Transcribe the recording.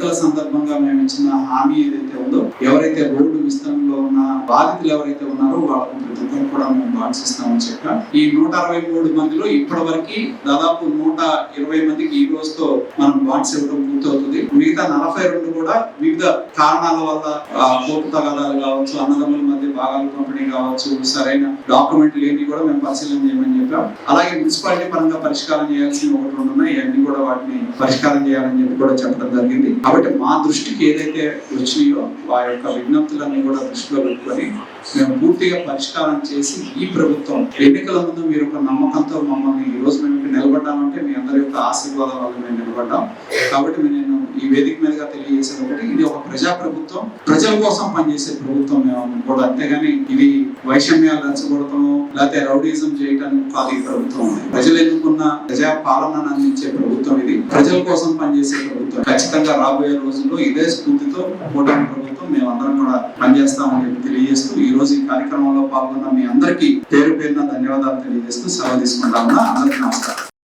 ఎన్నికల సందర్భంగా మేము ఇచ్చిన హామీ ఏదైతే ఉందో ఎవరైతే రోడ్డు విస్తరణలో ఉన్న బాధితులు ఎవరైతే ఉన్నారో వాళ్ళకు ప్రతి ఒక్కరు కూడా మేము బాండ్స్ ఇస్తామని చెప్పా. ఈ నూట అరవై మూడు మందిలో ఇప్పటి వరకు దాదాపు నూట ఇరవై మందికి ఈ రోజుతో మనం బాండ్స్ ఇవ్వడం పూర్తవుతుంది. మిగతా నలభై రెండు కూడా వివిధ కారణాల వల్ల ఆ, తగాదాలు కావచ్చు అన్నదమ్ముల మధ్య భాగాల పంపిణీ కావచ్చు సరైన డాక్యుమెంట్ లేని కూడా మేము పరిశీలన చేయమని చెప్పాం. అలాగే మున్సిపాలిటీ పరంగా పరిష్కారం చేయాల్సిన ఒకటి ఉన్నాయి. అన్ని కూడా వాటిని పరిష్కారం చేయాలని చెప్పి కూడా చెప్పడం జరిగింది. కాబట్టి మా దృష్టికి ఏదైతే వచ్చినాయో ఆ యొక్క విజ్ఞప్తులన్నీ కూడా దృష్టిలో పెట్టుకొని మేము పూర్తిగా పరిష్కారం చేసి ఈ ప్రభుత్వం ఎన్నికల ముందు మీరు ఒక నమ్మకంతో మమ్మల్ని ఈ రోజు మీ అందరి యొక్క ఆశీర్వాదం వల్ల మేము నిలబడ్డాం. కాబట్టి నేను ఈ వేదిక మీదుగా తెలియజేసేది ఒకటి ఇది ఒక ప్రజా ప్రభుత్వం ప్రజల కోసం పనిచేసే ప్రభుత్వం మేము కూడా అంతేగాని ఇది వైషమ్యాలు రెచ్చగొడటము లేకపోతే రౌడీజం చేయడానికి కాదు ఈ ప్రభుత్వం ప్రజలు ఎన్నుకున్న ప్రజా పాలనను అందించే ప్రభుత్వం ఇది. ప్రజల కోసం పనిచేసే ప్రభుత్వం. ఖచ్చితంగా రాబోయే రోజుల్లో ఇదే స్ఫూర్తితో కూటమి ప్రభుత్వం మేమందరం కూడా పనిచేస్తామని చెప్పి తెలియజేస్తూ ఈ రోజు ఈ కార్యక్రమంలో పాల్గొన్న మీ అందరికీ పేరు పేరున ధన్యవాదాలు తెలియజేస్తూ సెలవు తీసుకుంటామన్నా అందరికీ నమస్కారం.